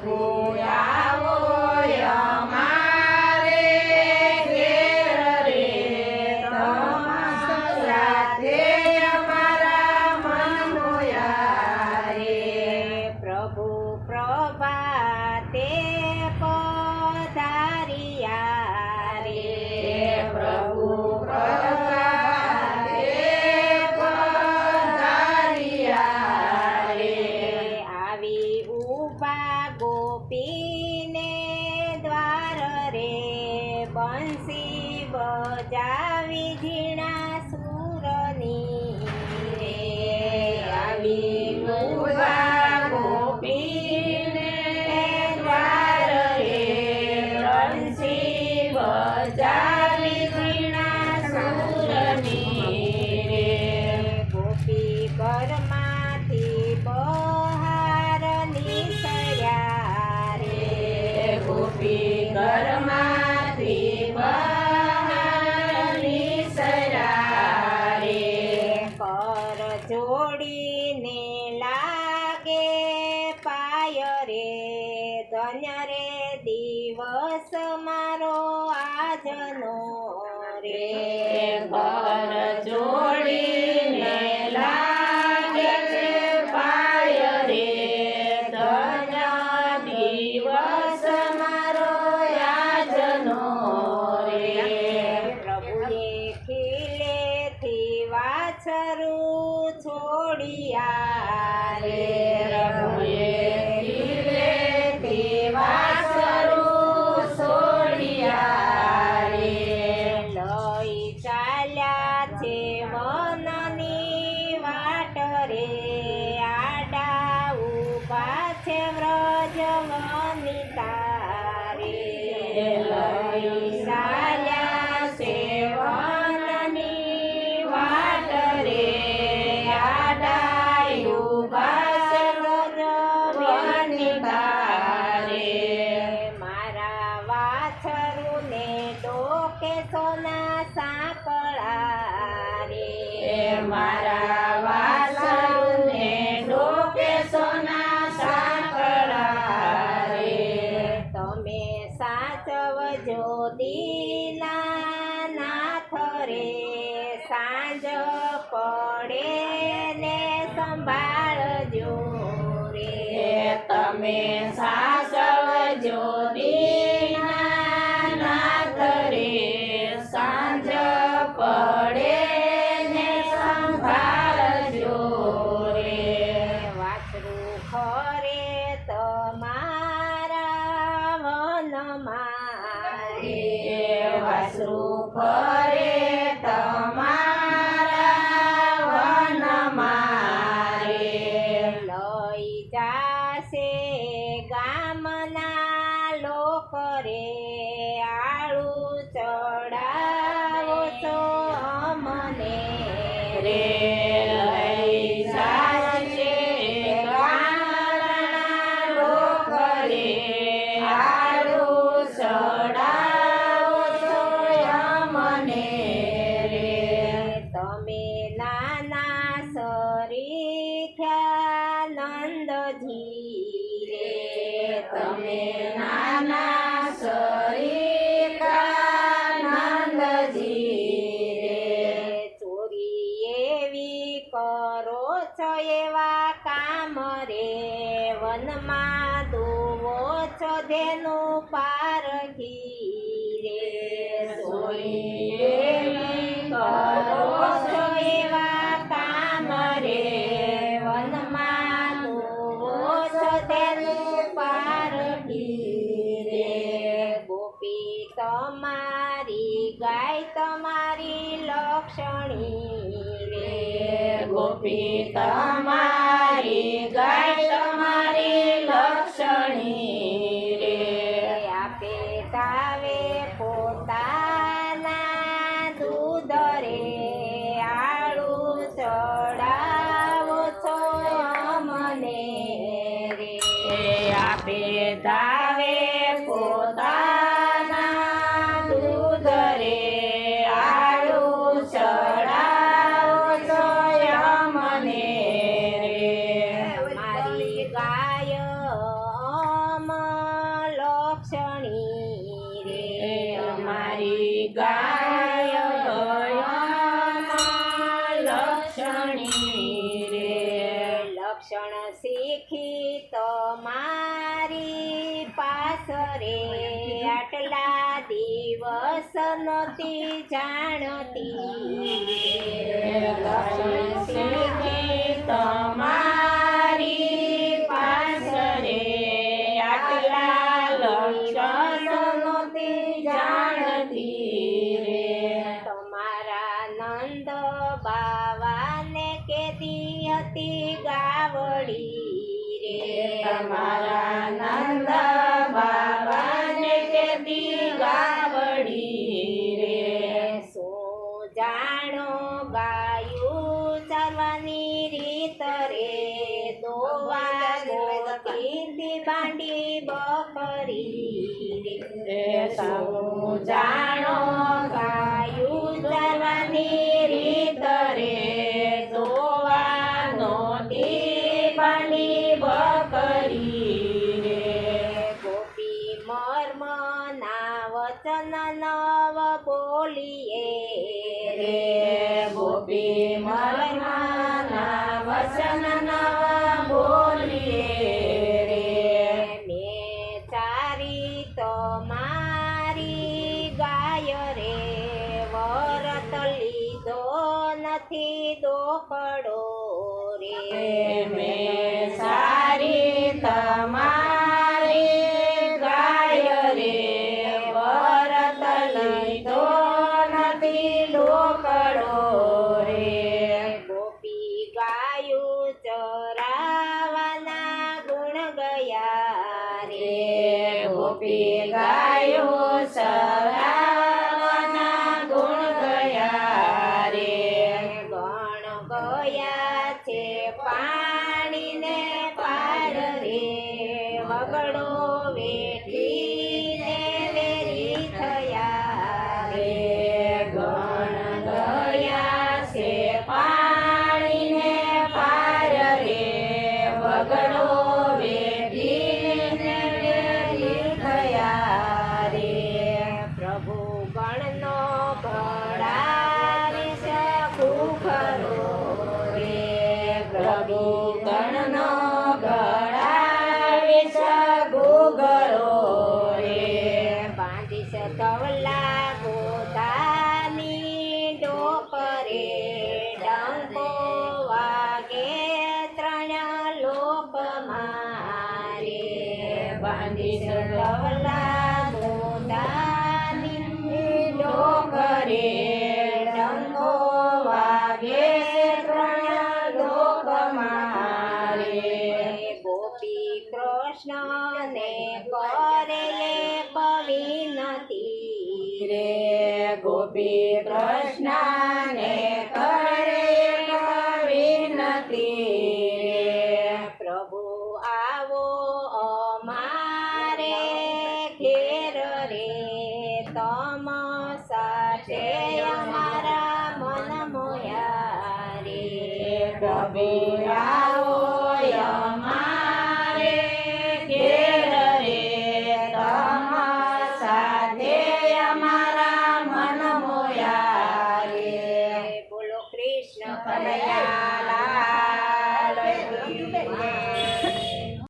Prabhu સ્વીકરમાંથી બહારની પર જોડીને લાગે પાય રે દિવસ મારો આજનો રે પર જોડી તમે સાસવજો દીનાથ રે સાંજ પડે ને સંભાળજો રે વાછરું ખરે તમારા વનમાં વાછરું ખરે તમે નાના સરીખ્યા નંદજી રે. તમે નાના સરીખ્યા નંદજી રે. ચોરી એવી કરો છો એવા કામ રે. વનમાં દુવો છો ધેનું પા લક્ષણી રે ગોપી તમારી ગાય લક્ષણ શીખી તમારી પાસરે આટલા દિવસ નહોતી જાણતી. લક્ષણ રે તમારા નંદ બાબાને કેદી ગાવડી રે, સો જાણો ગાયું ચાલવાની રીત રે દોવા ગોતીથી બાંડી બકરી જાણો ગાયું ચરવાની વચન નવ બોલીએ રે ગોપી મરમાના વચન નવ બોલીએ રે. મેં ચારી તો મારી ગાય રે, વરત લીધો નથી દોકડો રે. મેં સારી તમારી ચરાવાના ગુણ ગયા રે. ગોપી ગાયો સરાવના ગુણ ગયા રે. ગણ ગયા છે પાણીને પાર રે. વગડો વેઠીને બાંધીશ કવલા ગોતાની ડોપરે. ડંકો વાગે ત્રણ લોપ મારે. બાંધીશ કવલા ગોતાની ડોકરે ગોપી